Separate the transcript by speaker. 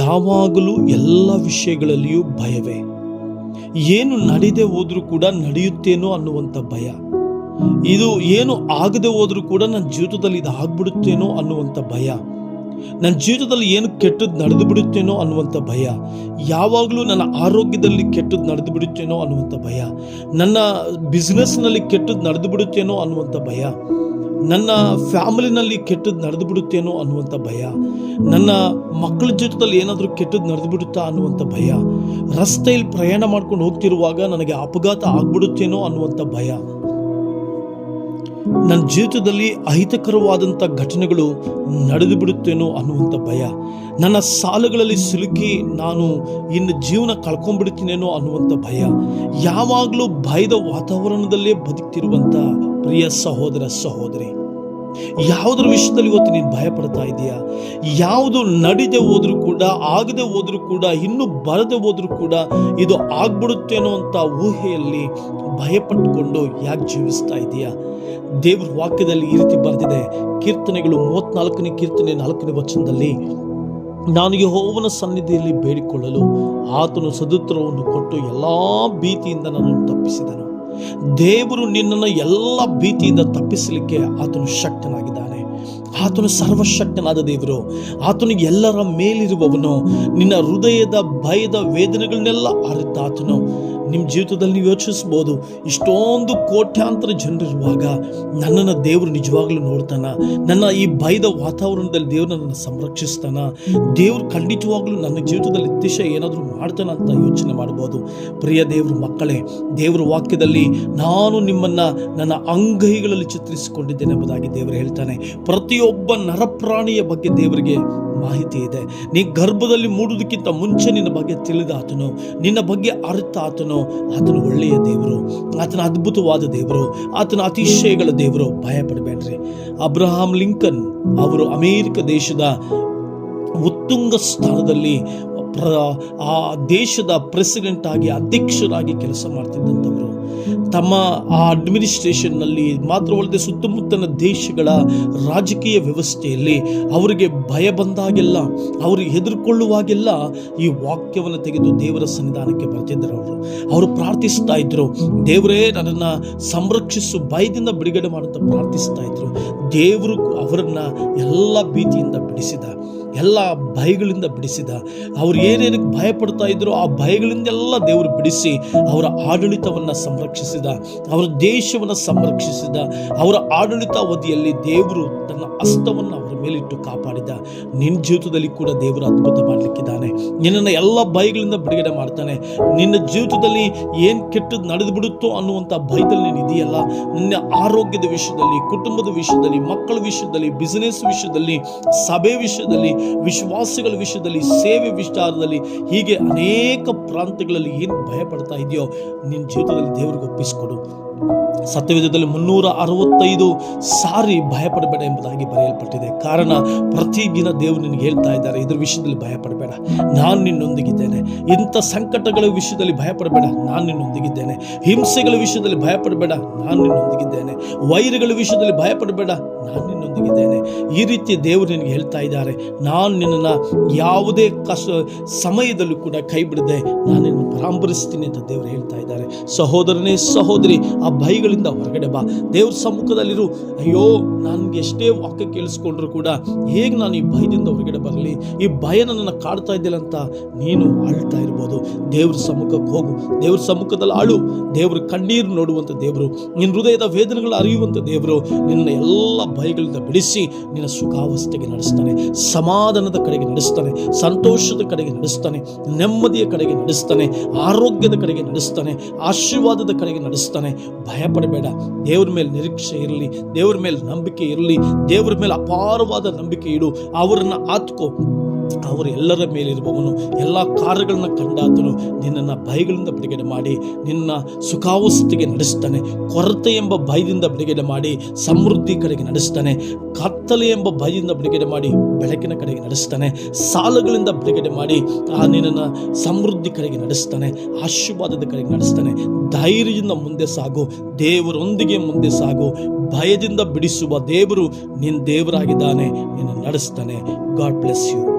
Speaker 1: ಯಾವಾಗಲೂ ಎಲ್ಲ ವಿಷಯಗಳಲ್ಲಿಯೂ ಭಯವೇ ಏನು ನಡೆದೇ ಹೋದರೂ ಕೂಡ ನಡೆಯುತ್ತೇನೋ ಅನ್ನುವಂಥ ಭಯ ಇದು ಏನು ಆಗದೆ ಹೋದರೂ ಕೂಡ ನನ್ನ ಜೀವಿತದಲ್ಲಿ ಇದು ಆಗ್ಬಿಡುತ್ತೇನೋ ಅನ್ನುವಂಥ ಭಯ ನನ್ನ ಜೀವಿತದಲ್ಲಿ ಏನು ಕೆಟ್ಟದ್ದು ನಡೆದು ಬಿಡುತ್ತೇನೋ ಅನ್ನುವಂಥ ಭಯ ಯಾವಾಗಲೂ ನನ್ನ ಆರೋಗ್ಯದಲ್ಲಿ ಕೆಟ್ಟದ್ದು ನಡೆದು ಬಿಡುತ್ತೇನೋ ಅನ್ನುವಂಥ ಭಯ ನನ್ನ ಬಿಸ್ನೆಸ್ನಲ್ಲಿ ಕೆಟ್ಟದ್ದು ನಡೆದು ಬಿಡುತ್ತೇನೋ ಅನ್ನುವಂಥ ಭಯ ನನ್ನ ಫ್ಯಾಮಿಲಿನಲ್ಲಿ ಕೆಟ್ಟದ್ದು ನಡೆದು ಬಿಡುತ್ತೇನೋ ಅನ್ನುವಂಥ ಭಯ ನನ್ನ ಮಕ್ಕಳ ಜೊತೆಯಲ್ಲಿ ಏನಾದರೂ ಕೆಟ್ಟದ್ದು ನಡೆದು ಬಿಡುತ್ತಾ ಅನ್ನುವಂಥ ಭಯ ರಸ್ತೆಯಲ್ಲಿ ಪ್ರಯಾಣ ಮಾಡ್ಕೊಂಡು ಹೋಗ್ತಿರುವಾಗ ನನಗೆ ಅಪಘಾತ ಆಗ್ಬಿಡುತ್ತೇನೋ ಅನ್ನುವಂಥ ಭಯ ನನ್ನ ಜೀವಿತದಲ್ಲಿ ಅಹಿತಕರವಾದಂಥ ಘಟನೆಗಳು ನಡೆದು ಬಿಡುತ್ತೇನೋ ಅನ್ನುವಂಥ ಭಯ ನನ್ನ ಸಾಲುಗಳಲ್ಲಿ ಸಿಲುಕಿ ನಾನು ಇನ್ನು ಜೀವನ ಕಳ್ಕೊಂಡ್ಬಿಡ್ತೀನೇನೋ ಅನ್ನುವಂಥ ಭಯ ಯಾವಾಗಲೂ ಭಯದ ವಾತಾವರಣದಲ್ಲೇ ಬದುಕ್ತಿರುವಂಥ ಪ್ರಿಯ ಸಹೋದರ ಸಹೋದರಿ ಯಾವುದ್ರ ವಿಷಯದಲ್ಲಿ ಇವತ್ತು ನೀನು ಪಡ್ತಾ ಇದೆಯಾ ಯಾವುದು ನಡೆದೆ ಹೋದ್ರೂ ಕೂಡ ಆಗದೆ ಹೋದ್ರೂ ಕೂಡ ಇನ್ನೂ ಬರದೆ ಹೋದ್ರೂ ಕೂಡ ಇದು ಆಗ್ಬಿಡುತ್ತೇನೋ ಅಂತ ಊಹೆಯಲ್ಲಿ ಭಯಪಟ್ಟುಕೊಂಡು ಯಾಕೆ ಜೀವಿಸ್ತಾ ಇದೆಯಾ ದೇವ್ರ ವಾಕ್ಯದಲ್ಲಿ ಈ ರೀತಿ ಬರೆದಿದೆ ಕೀರ್ತನೆಗಳು ಮೂವತ್ನಾಲ್ಕನೇ ಕೀರ್ತನೆ ನಾಲ್ಕನೇ ವಚನದಲ್ಲಿ ನಾನು ಯಹೋವನ ಸನ್ನಿಧಿಯಲ್ಲಿ ಬೇಡಿಕೊಳ್ಳಲು ಆತನು ಸದುತ್ತರವನ್ನು ಕೊಟ್ಟು ಎಲ್ಲ ಭೀತಿಯಿಂದ ನನ್ನನ್ನು ತಪ್ಪಿಸಿದನು ದೇವರು ನಿನ್ನನ್ನು ಎಲ್ಲ ಭೀತಿಯಿಂದ ತಪ್ಪಿಸಲಿಕ್ಕೆ ಆತನು ಶಕ್ತನಾಗಿದ್ದಾನೆ ಆತನು ಸರ್ವಶಕ್ತನಾದ ದೇವರು ಆತನು ಎಲ್ಲರ ಮೇಲಿರುವವನು ನಿನ್ನ ಹೃದಯದ ಭಯದ ವೇದನೆಗಳನ್ನೆಲ್ಲ ಆತನು ನಿಮ್ಮ ಜೀವಿತದಲ್ಲಿ ಯೋಚಿಸ್ಬೋದು ಇಷ್ಟೊಂದು ಕೋಟ್ಯಾಂತರ ಜನರಿರುವಾಗ ನನ್ನನ್ನು ದೇವರು ನಿಜವಾಗ್ಲೂ ನೋಡ್ತಾನ ನನ್ನ ಈ ಭಯದ ವಾತಾವರಣದಲ್ಲಿ ದೇವರು ನನ್ನನ್ನು ಸಂರಕ್ಷಿಸ್ತಾನ ದೇವರು ಖಂಡಿತವಾಗ್ಲೂ ನನ್ನ ಜೀವಿತದಲ್ಲಿ ಇತ್ತೀಶ ಏನಾದರೂ ಮಾಡ್ತಾನ ಅಂತ ಯೋಚನೆ ಮಾಡ್ಬೋದು ಪ್ರಿಯ ದೇವ್ರ ಮಕ್ಕಳೇ ದೇವರ ವಾಕ್ಯದಲ್ಲಿ ನಾನು ನಿಮ್ಮನ್ನು ನನ್ನ ಅಂಗೈಗಳಲ್ಲಿ ಚಿತ್ರಿಸಿಕೊಂಡಿದ್ದೇನೆ ಎಂಬುದಾಗಿ ದೇವರು ಹೇಳ್ತಾನೆ ಪ್ರತಿಯೊಬ್ಬ ನರಪ್ರಾಣಿಯ ಬಗ್ಗೆ ದೇವರಿಗೆ ಮಾಹಿತಿ ಇದೆ ನೀ ಗರ್ಭದಲ್ಲಿ ಮೂಡುವುದಕ್ಕಿಂತ ಮುಂಚೆ ನಿನ್ನ ಬಗ್ಗೆ ತಿಳಿದ ಆತನು ನಿನ್ನ ಬಗ್ಗೆ ಅರ್ಥ ಆತನು ಆತನು ಒಳ್ಳೆಯ ದೇವರು ಆತನ ಅದ್ಭುತವಾದ ದೇವರು ಆತನ ಅತಿಶಯಗಳ ದೇವರು ಭಯ ಪಡಬೇಡ್ರಿ ಅಬ್ರಹಾಂ ಲಿಂಕನ್ ಅವರು ಅಮೇರಿಕ ದೇಶದ ಉತ್ತುಂಗ ಸ್ಥಾನದಲ್ಲಿ ಪ್ರ ಆ ದೇಶದ ಪ್ರೆಸಿಡೆಂಟ್ ಆಗಿ ಅಧ್ಯಕ್ಷರಾಗಿ ಕೆಲಸ ಮಾಡ್ತಿದ್ದಂಥವರು ತಮ್ಮ ಆ ಅಡ್ಮಿನಿಸ್ಟ್ರೇಷನ್ನಲ್ಲಿ ಮಾತ್ರವಲ್ಲದೆ ಸುತ್ತಮುತ್ತಲಿನ ದೇಶಗಳ ರಾಜಕೀಯ ವ್ಯವಸ್ಥೆಯಲ್ಲಿ ಅವರಿಗೆ ಭಯ ಬಂದಾಗೆಲ್ಲ ಅವರು ಹೆದರ್ಕೊಳ್ಳುವಾಗೆಲ್ಲ ಈ ವಾಕ್ಯವನ್ನು ತೆಗೆದು ದೇವರ ಸನ್ನಿಧಾನಕ್ಕೆ ಬರ್ತಿದ್ದರು ಅವರು ಅವರು ಪ್ರಾರ್ಥಿಸ್ತಾ ಇದ್ರು ದೇವರೇ ನನ್ನನ್ನು ಸಂರಕ್ಷಿಸು ಭಯದಿಂದ ಬಿಡುಗಡೆ ಮಾಡುತ್ತಾ ಪ್ರಾರ್ಥಿಸ್ತಾ ಇದ್ರು ದೇವರು ಅವರನ್ನು ಎಲ್ಲ ಭೀತಿಯಿಂದ ಬಿಡಿಸಿದ ಎಲ್ಲ ಭಯಗಳಿಂದ ಬಿಡಿಸಿದ ಅವ್ರು ಏನೇನಕ್ಕೆ ಪಡ್ತಾ ಇದ್ರು ಆ ಭಯಗಳಿಂದೆಲ್ಲ ದೇವರು ಬಿಡಿಸಿ ಅವರ ಆಡಳಿತವನ್ನು ಸಂರಕ್ಷಿಸಿದ ಅವರ ದೇಶವನ್ನು ಸಂರಕ್ಷಿಸಿದ ಅವರ ಆಡಳಿತಾವಧಿಯಲ್ಲಿ ದೇವರು ತನ್ನ ಅಸ್ತವನ್ನು ಮೇಲಿಟ್ಟು ಕಾಪಾಡಿದ ನಿನ್ನ ಜೀವಿತದಲ್ಲಿ ಕೂಡ ದೇವರು ಅದ್ಭುತ ಮಾಡಲಿಕ್ಕಿದ್ದಾನೆ ನಿನ್ನನ್ನು ಎಲ್ಲ ಭಯಗಳಿಂದ ಬಿಡುಗಡೆ ಮಾಡ್ತಾನೆ ನಿನ್ನ ಜೀವಿತದಲ್ಲಿ ಏನು ಕೆಟ್ಟದ್ದು ನಡೆದು ಬಿಡುತ್ತೋ ಅನ್ನುವಂಥ ಭಯದಲ್ಲಿ ನೀನು ಇದೆಯಲ್ಲ ನಿನ್ನ ಆರೋಗ್ಯದ ವಿಷಯದಲ್ಲಿ ಕುಟುಂಬದ ವಿಷಯದಲ್ಲಿ ಮಕ್ಕಳ ವಿಷಯದಲ್ಲಿ ಬಿಸಿನೆಸ್ ವಿಷಯದಲ್ಲಿ ಸಭೆ ವಿಷಯದಲ್ಲಿ ವಿಶ್ವಾಸಗಳ ವಿಷಯದಲ್ಲಿ ಸೇವೆ ವಿಚಾರದಲ್ಲಿ ಹೀಗೆ ಅನೇಕ ಪ್ರಾಂತ್ಯಗಳಲ್ಲಿ ಏನು ಭಯ ಪಡ್ತಾ ಇದೆಯೋ ನಿನ್ನ ಜೀವಿತದಲ್ಲಿ ದೇವರಿಗೆ ಒಪ್ಪಿಸಿಕೊಡು ಸತ್ಯವೇದದಲ್ಲಿ ಮುನ್ನೂರ ಅರವತ್ತೈದು ಸಾರಿ ಭಯಪಡಬೇಡ ಎಂಬುದಾಗಿ ಬರೆಯಲ್ಪಟ್ಟಿದೆ ಕಾರಣ ಪ್ರತಿದಿನ ದೇವರು ನಿನಗೆ ಹೇಳ್ತಾ ಇದ್ದಾರೆ ಇದರ ವಿಷಯದಲ್ಲಿ ಭಯಪಡಬೇಡ ನಾನು ನಿನ್ನೊಂದಿಗಿದ್ದೇನೆ ಇಂಥ ಸಂಕಟಗಳ ವಿಷಯದಲ್ಲಿ ಭಯಪಡಬೇಡ ನಾನು ನಿನ್ನೊಂದಿಗಿದ್ದೇನೆ ಹಿಂಸೆಗಳ ವಿಷಯದಲ್ಲಿ ಭಯಪಡಬೇಡ ನಾನು ನಿನ್ನೊಂದಿಗಿದ್ದೇನೆ ವೈರಗಳ ವಿಷಯದಲ್ಲಿ ಭಯಪಡಬೇಡ ನಾನು ನಿನ್ನೊಂದಿಗಿದ್ದೇನೆ ಈ ರೀತಿ ದೇವರು ನಿನಗೆ ಹೇಳ್ತಾ ಇದ್ದಾರೆ ನಾನು ನಿನ್ನನ್ನು ಯಾವುದೇ ಕಷ್ಟ ಸಮಯದಲ್ಲೂ ಕೂಡ ಕೈ ಬಿಡದೆ ನಾನು ನಿನ್ನ ಪರಾಮರಿಸ್ತೀನಿ ಅಂತ ದೇವರು ಹೇಳ್ತಾ ಇದ್ದಾರೆ ಸಹೋದರನೇ ಸಹೋದರಿ ಆ ಭಯಗಳಿಂದ ಹೊರಗಡೆ ಬಾ ದೇವ್ರ ಸಮ್ಮುಖದಲ್ಲಿರು ಅಯ್ಯೋ ನನಗೆ ಎಷ್ಟೇ ವಾಕ್ಯ ಕೇಳಿಸ್ಕೊಂಡ್ರು ಕೂಡ ಹೇಗೆ ನಾನು ಈ ಭಯದಿಂದ ಹೊರಗಡೆ ಬರಲಿ ಈ ಭಯ ನನ್ನನ್ನು ಕಾಡ್ತಾ ಇದ್ದಿಲ್ಲ ಅಂತ ನೀನು ಅಳ್ತಾ ಇರ್ಬೋದು ದೇವ್ರ ಸಮ್ಮುಖಕ್ಕೆ ಹೋಗು ದೇವ್ರ ಸಮ್ಮುಖದಲ್ಲಿ ಅಳು ದೇವ್ರ ಕಣ್ಣೀರು ನೋಡುವಂಥ ದೇವರು ನಿನ್ನ ಹೃದಯದ ವೇದನೆಗಳು ಅರಿಯುವಂಥ ದೇವರು ನಿನ್ನ ಎಲ್ಲ ಭಯಗಳಿಂದ ಬಿಡಿಸಿ ನಿನ್ನ ಸುಖಾವಸ್ಥೆಗೆ ನಡೆಸ್ತಾನೆ ಸಮಾಧಾನದ ಕಡೆಗೆ ನಡೆಸ್ತಾನೆ ಸಂತೋಷದ ಕಡೆಗೆ ನಡೆಸ್ತಾನೆ ನೆಮ್ಮದಿಯ ಕಡೆಗೆ ನಡೆಸ್ತಾನೆ ಆರೋಗ್ಯದ ಕಡೆಗೆ ನಡೆಸ್ತಾನೆ ಆಶೀರ್ವಾದದ ಕಡೆಗೆ ನಡೆಸ್ತಾನೆ ಭಯಪಡಬೇಡ ದೇವ್ರ ಮೇಲೆ ನಿರೀಕ್ಷೆ ಇರಲಿ ದೇವ್ರ ಮೇಲೆ ನಂಬಿಕೆ ಇರಲಿ ದೇವ್ರ ಮೇಲೆ ಅಪಾರವಾದ ನಂಬಿಕೆ ಇಡು ಅವರನ್ನು ಆತ್ಕೋ ಅವರು ಎಲ್ಲರ ಮೇಲಿರುವವನು ಎಲ್ಲ ಕಾರ್ಯಗಳನ್ನ ಕಂಡಾತನು ನಿನ್ನನ್ನು ಭಯಗಳಿಂದ ಬಿಡುಗಡೆ ಮಾಡಿ ನಿನ್ನ ಸುಖಾವಸ್ಥೆಗೆ ನಡೆಸ್ತಾನೆ ಕೊರತೆ ಎಂಬ ಭಯದಿಂದ ಬಿಡುಗಡೆ ಮಾಡಿ ಸಮೃದ್ಧಿ ಕಡೆಗೆ ನಡೆಸ್ತಾನೆ ಕತ್ತಲೆ ಎಂಬ ಭಯದಿಂದ ಬಿಡುಗಡೆ ಮಾಡಿ ಬೆಳಕಿನ ಕಡೆಗೆ ನಡೆಸ್ತಾನೆ ಸಾಲಗಳಿಂದ ಬಿಡುಗಡೆ ಮಾಡಿ ಆ ನಿನ್ನನ್ನು ಸಮೃದ್ಧಿ ಕಡೆಗೆ ನಡೆಸ್ತಾನೆ ಆಶೀರ್ವಾದದ ಕಡೆಗೆ ನಡೆಸ್ತಾನೆ ಧೈರ್ಯದಿಂದ ಮುಂದೆ ಸಾಗು ದೇವರೊಂದಿಗೆ ಮುಂದೆ ಸಾಗು ಭಯದಿಂದ ಬಿಡಿಸುವ ದೇವರು ನಿನ್ನ ದೇವರಾಗಿದ್ದಾನೆ ನಿನ್ನ ನಡೆಸ್ತಾನೆ ಗಾಡ್ ಬ್ಲೆಸ್ ಯು